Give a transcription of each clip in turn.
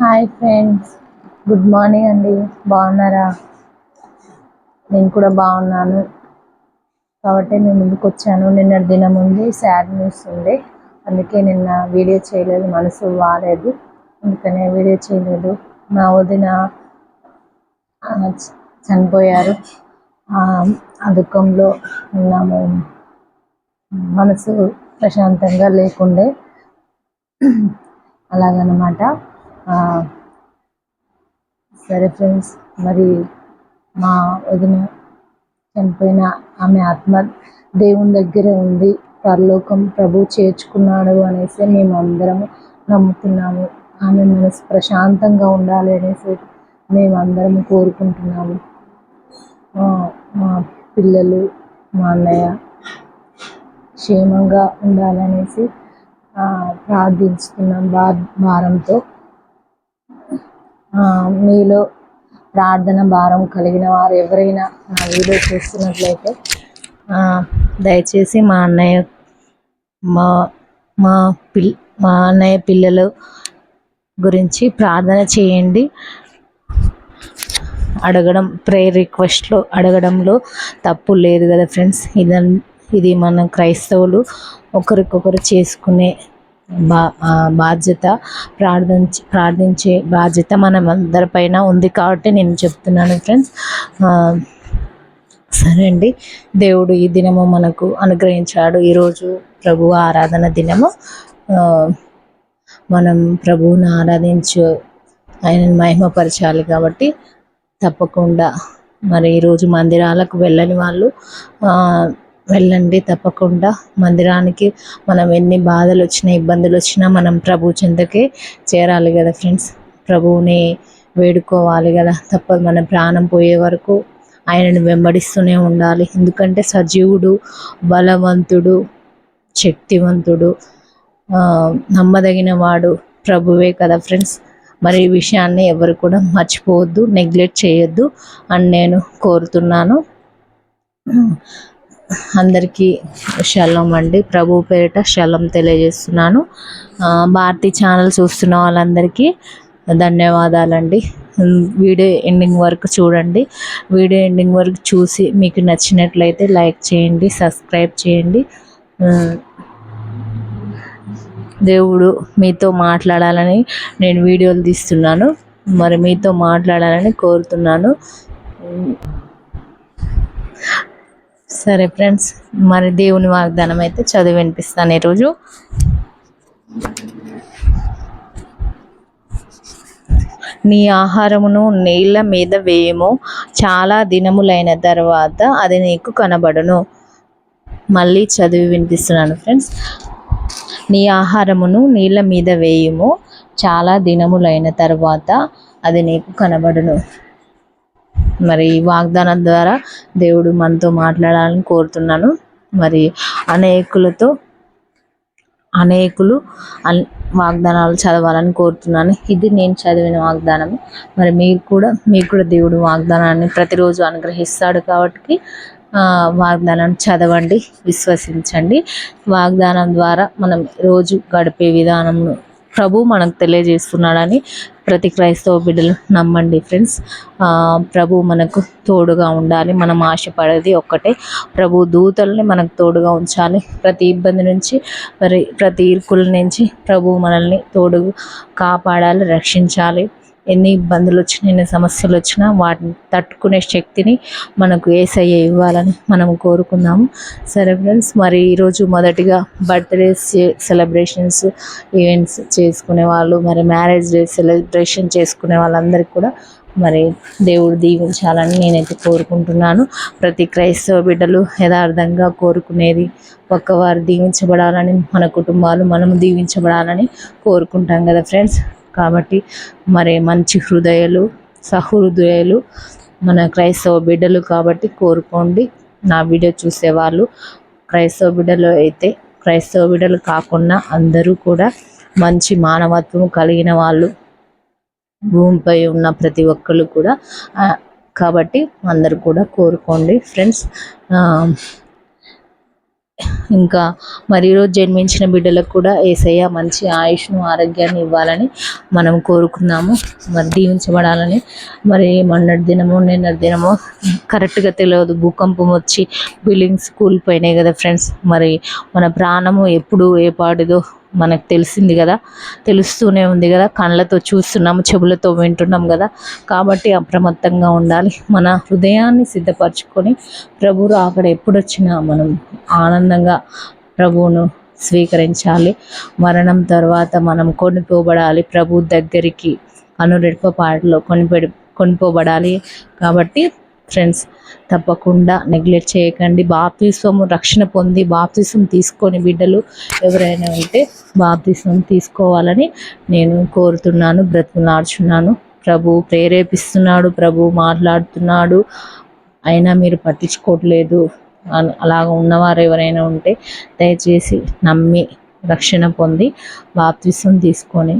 Hi friends. Good morning అండి. బాగున్నారా? నేను కూడా బాగున్నాను. కాబట్టి నేను ముందుకు వచ్చాను. నిన్న దినం ఉంది. సాడ్ న్యూస్ ఉంది. అందుకే నిన్న వీడియో చేయలేదు. మనసు వాలేదు. అందుకనే వీడియో చేయలేదు. మా వదిన చనిపోయారు. ఆ దుఃఖంలో ఉన్నాము. మనసు ప్రశాంతంగా లేకుండే. అలాగనమాట. సరే ఫ్రెండ్స్ మరి మా వదిన చనిపోయిన ఆమె ఆత్మ దేవుని దగ్గర ఉంది. పరలోకం ప్రభు చేర్చుకున్నాడు అనేసి మేము అందరం నమ్ముతున్నాము. ఆమె మనసు ప్రశాంతంగా ఉండాలి అనేసి మేము అందరం కోరుకుంటున్నాము మా పిల్లలు మా అన్నయ్య క్షేమంగా ఉండాలనేసి ఆ, ప్రార్థిస్తున్నాం బా భారంతో. మీలో ప్రార్థన భారం కలిగిన వారు ఎవరైనా నా వీడియో చూస్తున్నట్లయితే దయచేసి మా అన్నయ్య మా మా పిల్ మా అన్నయ్య పిల్లలు గురించి ప్రార్థన చేయండి. అడగడం ప్రేయర్ రిక్వెస్ట్లో అడగడంలో తప్పు లేదు కదా ఫ్రెండ్స్. ఇదన్ ఇది మన క్రైస్తవులు ఒకరికొకరు చేసుకునే బా బాధ్యత ప్రార్థించి ప్రార్థించే బాధ్యత మనం అందరిపైన ఉంది కాబట్టి నేను చెప్తున్నాను ఫ్రెండ్స్ సరే అండి. దేవుడు ఈ దినము మనకు అనుగ్రహించాడు. ఈరోజు ప్రభు ఆరాధన దినము. మనం ప్రభువును ఆరాధించు ఆయనను మహిమపరచాలి కాబట్టి తప్పకుండా. మరి ఈరోజు మందిరాలకు వెళ్ళని వాళ్ళు వెళ్ళండి తప్పకుండా. మందిరానికి మనం ఎన్ని బాధలు వచ్చినా ఇబ్బందులు వచ్చినా మనం ప్రభు చెంతకే చేరాలి కదా ఫ్రెండ్స్. ప్రభువుని వేడుకోవాలి కదా. తప్పదు మన ప్రాణం పోయే వరకు ఆయనను వెంబడిస్తూనే ఉండాలి. ఎందుకంటే సజీవుడు బలవంతుడు శక్తివంతుడు నమ్మదగిన వాడు ప్రభువే కదా ఫ్రెండ్స్. మరి ఈ విషయాన్ని ఎవరు కూడా మర్చిపోవద్దు నెగ్లెక్ట్ చేయొద్దు అని నేను కోరుతున్నాను. అందరికీ శలం అండి. ప్రభు పేరిట శలం తెలియజేస్తున్నాను. భారతి ఛానల్ చూస్తున్న వాళ్ళందరికీ ధన్యవాదాలండి. వీడియో ఎండింగ్ వరకు చూడండి. వీడియో ఎండింగ్ వరకు చూసి మీకు నచ్చినట్లయితే లైక్ చేయండి సబ్స్క్రైబ్ చేయండి. దేవుడు మీతో మాట్లాడాలని నేను వీడియోలు తీస్తున్నాను. మరి మీతో మాట్లాడాలని కోరుతున్నాను. సరే ఫ్రెండ్స్ మరి దేవుని వాగ్దానం అయితే చదివి వినిపిస్తాను ఈరోజు. నీ ఆహారమును నీళ్ళ మీద వేయము చాలా దినములైన తర్వాత అది నీకు కనబడును. మళ్ళీ చదివి వినిపిస్తున్నాను ఫ్రెండ్స్. నీ ఆహారమును నీళ్ళ మీద వేయుము చాలా దినములైన తర్వాత అది నీకు కనబడును. మరి ఈ వాగ్దానం ద్వారా దేవుడు మనతో మాట్లాడాలని కోరుతున్నాను. మరి అనేకులతో అనేకులు అన్ వాగ్దానాలు చదవాలని కోరుతున్నాను. ఇది నేను చదివిన వాగ్దానం మరి మీరు కూడా మీకు కూడా దేవుడు వాగ్దానాన్ని ప్రతిరోజు అనుగ్రహిస్తాడు కాబట్టి వాగ్దానం వాగ్దానాన్ని చదవండి విశ్వసించండి. వాగ్దానం ద్వారా మనం రోజు గడిపే విధానంను ప్రభు మనకు తెలియజేస్తున్నాడని ప్రతి క్రైస్తవ బిడ్డలు నమ్మండి ఫ్రెండ్స్. ప్రభు మనకు తోడుగా ఉండాలి. మనం ఆశపడేది ఒక్కటే. ప్రభు దూతల్ని మనకు తోడుగా ఉంచాలి. ప్రతి ఇబ్బంది నుంచి మరి ప్రతి ఇరుకుల నుంచి ప్రభు మనల్ని తోడు కాపాడాలి రక్షించాలి. ఎన్ని ఇబ్బందులు వచ్చినా ఎన్ని సమస్యలు వచ్చినా వాటిని తట్టుకునే శక్తిని మనకు ఏసయ్య ఇవ్వాలని మనం కోరుకుందాము. సరే ఫ్రెండ్స్ మరి ఈరోజు మొదటిగా బర్త్డేస్ సెలబ్రేషన్స్ ఈవెంట్స్ చేసుకునే వాళ్ళు మరి మ్యారేజ్ డే సెలబ్రేషన్ చేసుకునే వాళ్ళందరికీ కూడా మరి దేవుడు దీవించాలని నేనైతే కోరుకుంటున్నాను. ప్రతి క్రైస్తవ బిడ్డలు యథార్థంగా కోరుకునేది ఒక్కవారు దీవించబడాలని మన కుటుంబాలు మనము దీవించబడాలని కోరుకుంటాం కదా ఫ్రెండ్స్. కాబట్టి మరి మంచి హృదయాలు సహృదయాలు మన క్రైస్తవ బిడ్డలు కాబట్టి కోరుకోండి. నా వీడియో చూసేవాళ్ళు క్రైస్తవ బిడ్డలు అయితే క్రైస్తవ బిడ్డలు కాకుండా అందరూ కూడా మంచి మానవత్వం కలిగిన వాళ్ళు భూమిపై ఉన్న ప్రతి ఒక్కరు కూడా కాబట్టి అందరూ కూడా కోరుకోండి. ఫ్రెండ్స్ ఇంకా మరి ఈరోజు జన్మించిన బిడ్డలకు కూడా ఏసయ్య మంచి ఆయుష్ను ఆరోగ్యాన్ని ఇవ్వాలని మనం కోరుకున్నాము మరి దీవించబడాలని మరి మొన్నటి దినము నిన్నటి దినము కరెక్ట్గా తెలియదు. భూకంపం వచ్చి బిల్డింగ్స్ కూలిపోయినాయి కదా ఫ్రెండ్స్. మరి మన ప్రాణము ఎప్పుడు ఏ పాటిదో మనకు తెలిసింది కదా తెలుస్తూనే ఉంది కదా కళ్ళతో చూస్తున్నాము చెవులతో వింటున్నాం కదా. కాబట్టి అప్రమత్తంగా ఉండాలి. మన హృదయాన్ని సిద్ధపరచుకొని ప్రభువు అక్కడ ఎప్పుడొచ్చినా మనం ఆనందంగా ప్రభువును స్వీకరించాలి. మరణం తర్వాత మనం కొనిపోబడాలి. ప్రభు దగ్గరికి అనురెడ్ప పాటలో కొనిపెడి కొనిపోబడాలి. కాబట్టి ఫ్రెండ్స్ తప్పకుండా నెగ్లెక్ట్ చేయకండి. బాప్తిస్వము రక్షణ పొంది బాప్తిస్వం తీసుకొని బిడ్డలు ఎవరైనా ఉంటే బాప్తిస్వం తీసుకోవాలని నేను కోరుతున్నాను బ్రతుకులాడుచున్నాను. ప్రభు ప్రేరేపిస్తున్నాడు ప్రభు మాట్లాడుతున్నాడు. అయినా మీరు పట్టించుకోవట్లేదు. అలాగ ఉన్నవారు ఎవరైనా ఉంటే దయచేసి నమ్మి రక్షణ పొంది బాప్తిస్వం తీసుకొని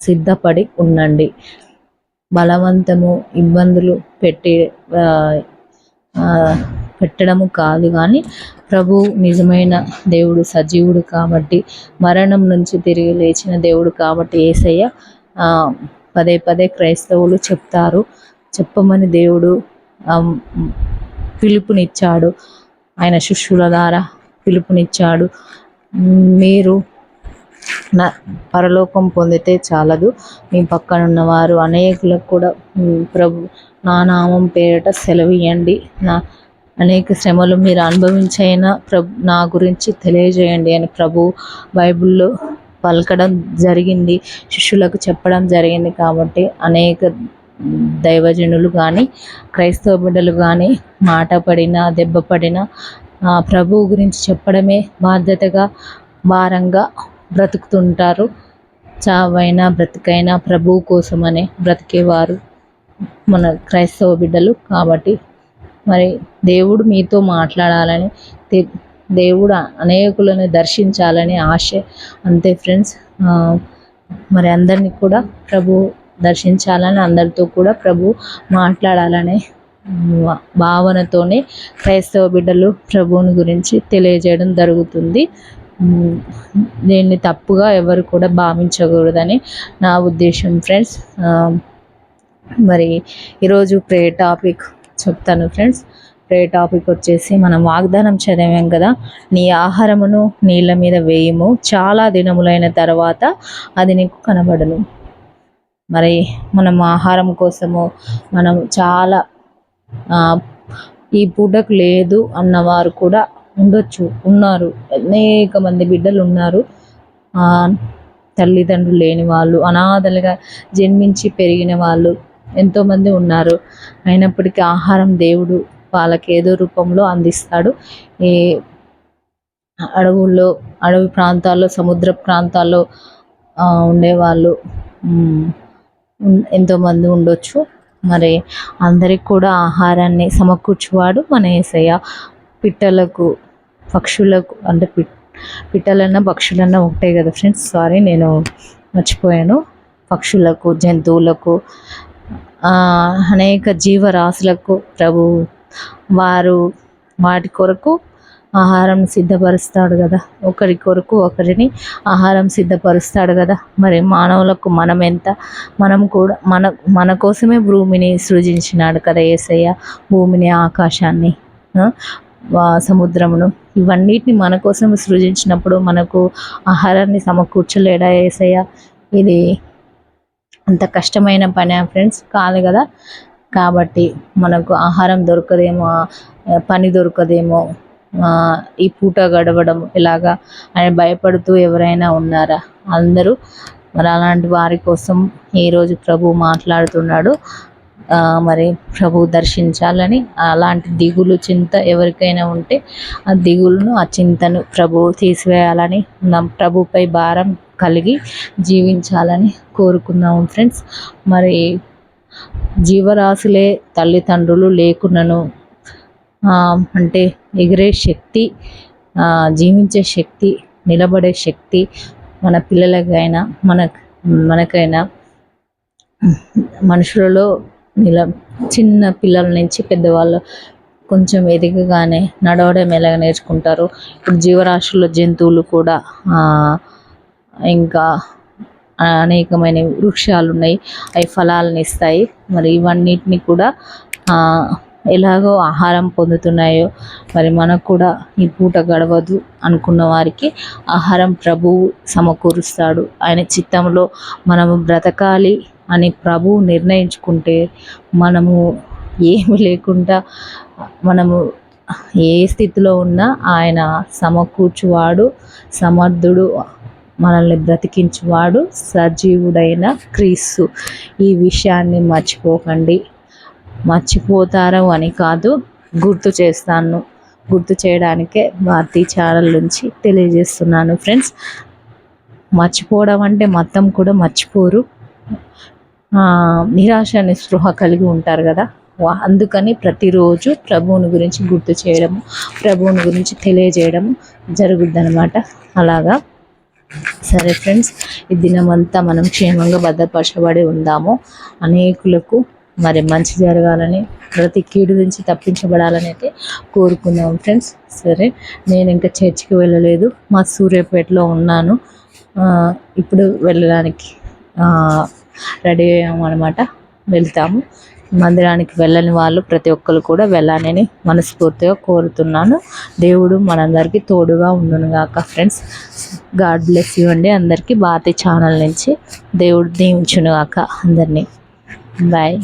సిద్ధపడి ఉండండి. బలవంతము ఇబ్బందులు పెట్టి పెట్టడము కాదు కానీ ప్రభు నిజమైన దేవుడు సజీవుడు కాబట్టి మరణం నుంచి తిరిగి లేచిన దేవుడు కాబట్టి ఏసయ్య పదే పదే క్రైస్తవులు చెప్తారు. చెప్పమని దేవుడు పిలుపునిచ్చాడు. ఆయన శిష్యుల ద్వారా పిలుపునిచ్చాడు. మీరు నా పరలోకం పొందితే చాలదు. మీ పక్కన ఉన్నవారు అనేకులకు కూడా ప్రభు నా నామం పేరిట సెలవియండి నా అనేక శ్రమలు మీరు అనుభవించైనా ప్రభు నా గురించి తెలియజేయండి అని ప్రభు బైబిల్లో పలకడం జరిగింది. శిష్యులకు చెప్పడం జరిగింది కాబట్టి అనేక దైవజనులు కానీ క్రైస్తవ బిడ్డలు కానీ మాట పడినా దెబ్బ పడినా ప్రభువు గురించి చెప్పడమే బాధ్యతగా భారంగా బ్రతుకుతుంటారు. చావైనా బ్రతికైనా ప్రభువు కోసమనే బ్రతికేవారు మన క్రైస్తవ బిడ్డలు కాబట్టి. మరి దేవుడు మీతో మాట్లాడాలని దేవుడు అనేకులను దర్శించాలని ఆశ. అంతే ఫ్రెండ్స్ మరి అందరినీ కూడా ప్రభు దర్శించాలని అందరితో కూడా ప్రభు మాట్లాడాలనే భావనతోనే క్రైస్తవ బిడ్డలు ప్రభువుని గురించి తెలియజేయడం జరుగుతుంది. దీన్ని తప్పుగా ఎవరు కూడా భావించకూడదని నా ఉద్దేశం ఫ్రెండ్స్ మరి ఈరోజు ప్రే టాపిక్ చెప్తాను ఫ్రెండ్స్ ప్రే టాపిక్ వచ్చేసి మనం వాగ్దానం చదివాం కదా నీ ఆహారమును నీళ్ళ మీద వేయము. చాలా దినములైన తర్వాత అది నీకు కనబడను. మరి మనం ఆహారం కోసము మనం చాలా ఈ పూటకు లేదు అన్నవారు కూడా ఉండొచ్చు ఉన్నారు. అనేక మంది బిడ్డలు ఉన్నారు. తల్లిదండ్రులు లేని వాళ్ళు అనాథలుగా జన్మించి పెరిగిన వాళ్ళు ఎంతోమంది ఉన్నారు. అయినప్పటికీ ఆహారం దేవుడు వాళ్ళకి ఏదో రూపంలో అందిస్తాడు. ఈ అడవుల్లో అడవి ప్రాంతాల్లో సముద్ర ప్రాంతాల్లో ఉండేవాళ్ళు ఎంతోమంది ఉండొచ్చు. మరి అందరికి కూడా ఆహారాన్ని సమకూర్చువాడు మన ఏసయ్య. పిట్టలకు పక్షులకు అంటే పిట్ పిట్టలన్నా పక్షులన్నా ఒకటే కదా ఫ్రెండ్స్ సారీ నేను మర్చిపోయాను. పక్షులకు జంతువులకు అనేక జీవరాశులకు ప్రభు వారు వాటి కొరకు ఆహారం సిద్ధపరుస్తాడు కదా. ఒకరి కొరకు ఒకరిని ఆహారం సిద్ధపరుస్తాడు కదా. మరి మానవులకు మనం ఎంత మనం కూడా మన మన కోసమే భూమిని సృజించినాడు కదా ఏసయ్య. భూమిని ఆకాశాన్ని సముద్రమును. ఇవన్నిటిని మన కోసం సృజించినప్పుడు మనకు ఆహారాన్ని సమకూర్చలేడా ఏసయ్య? ఇది అంత కష్టమైన పని ఫ్రెండ్స్ కాదు కదా? కాబట్టి మనకు ఆహారం దొరకదేమో పని దొరకదేమో ఈ పూట గడవడం ఇలాగా అని భయపడుతూ ఎవరైనా ఉన్నారా? అందరూ మరి అలాంటి వారి కోసం ఈరోజు ప్రభు మాట్లాడుతున్నాడు. మరి ప్రభు దర్శించాలని అలాంటి దిగులు చింత ఎవరికైనా ఉంటే ఆ దిగులును ఆ చింతను ప్రభు తీసివేయాలని నా ప్రభుపై భారం కలిగి జీవించాలని కోరుకున్నాము ఫ్రెండ్స్. మరి జీవరాశులే తల్లిదండ్రులు లేకున్నను అంటే ఎగిరే శక్తి జీవించే శక్తి నిలబడే శక్తి మన పిల్లలకైనా మన మనకైనా మనుషులలో ఇలా చిన్న పిల్లల నుంచి పెద్దవాళ్ళు కొంచెం ఎదగగానే నడవడం ఎలాగ నేర్చుకుంటారు? ఇప్పుడు జీవరాశుల్లో జంతువులు కూడా ఇంకా అనేకమైన వృక్షాలు ఉన్నాయి అవి ఫలాలను ఇస్తాయి. మరి ఇవన్నిటిని కూడా ఎలాగో ఆహారం పొందుతున్నాయో మరి మనకు కూడా ఈ పూట గడవదు అనుకున్న వారికి ఆహారం ప్రభువు సమకూరుస్తాడు. ఆయన చిత్తంలో మనము బ్రతకాలి అని ప్రభువు నిర్ణయించుకుంటే మనము ఏమి లేకుండా మనము ఏ స్థితిలో ఉన్నా ఆయన సమకూర్చువాడు సమర్థుడు మనల్ని బ్రతికించువాడు సజీవుడైన క్రీస్తు. ఈ విషయాన్ని మర్చిపోకండి. మర్చిపోతారు అని కాదు గుర్తు చేస్తాను. గుర్తు చేయడానికే భారతీ ఛానల్ నుంచి తెలియజేస్తున్నాను ఫ్రెండ్స్. మర్చిపోవడం అంటే మొత్తం కూడా మర్చిపోరు. నిరాశ నిస్పృహ కలిగి ఉంటారు కదా. వా- అందుకని ప్రతిరోజు ప్రభువుని గురించి గుర్తు చేయడము ప్రభువుని గురించి తెలియజేయడం జరుగుద్దనమాట అలాగా. సరే ఫ్రెండ్స్ ఈ దినమంతా మనం క్షేమంగా భద్రపరచబడి ఉందాము. అనేకులకు మరి మంచి జరగాలని ప్రతి కీడు నుంచి తప్పించబడాలని అయితే కోరుకుందాం ఫ్రెండ్స్. సరే నేను ఇంకా చర్చికి వెళ్ళలేదు. మా సూర్యాపేటలో ఉన్నాను. ఇప్పుడు వెళ్ళడానికి రెడీ అయ్యామన్నమాట. వెళ్తాము. మందిరానికి వెళ్ళని వాళ్ళు ప్రతి ఒక్కరు కూడా వెళ్ళాలని మనస్ఫూర్తిగా కోరుతున్నాను. దేవుడు మనందరికీ తోడుగా ఉండును గాక ఫ్రెండ్స్. గాడ్ బ్లెస్ యూ అండి అందరికీ. భారతి ఛానల్ నుంచి దేవుడు దీవించును గాక అందరినీ. బాయ్.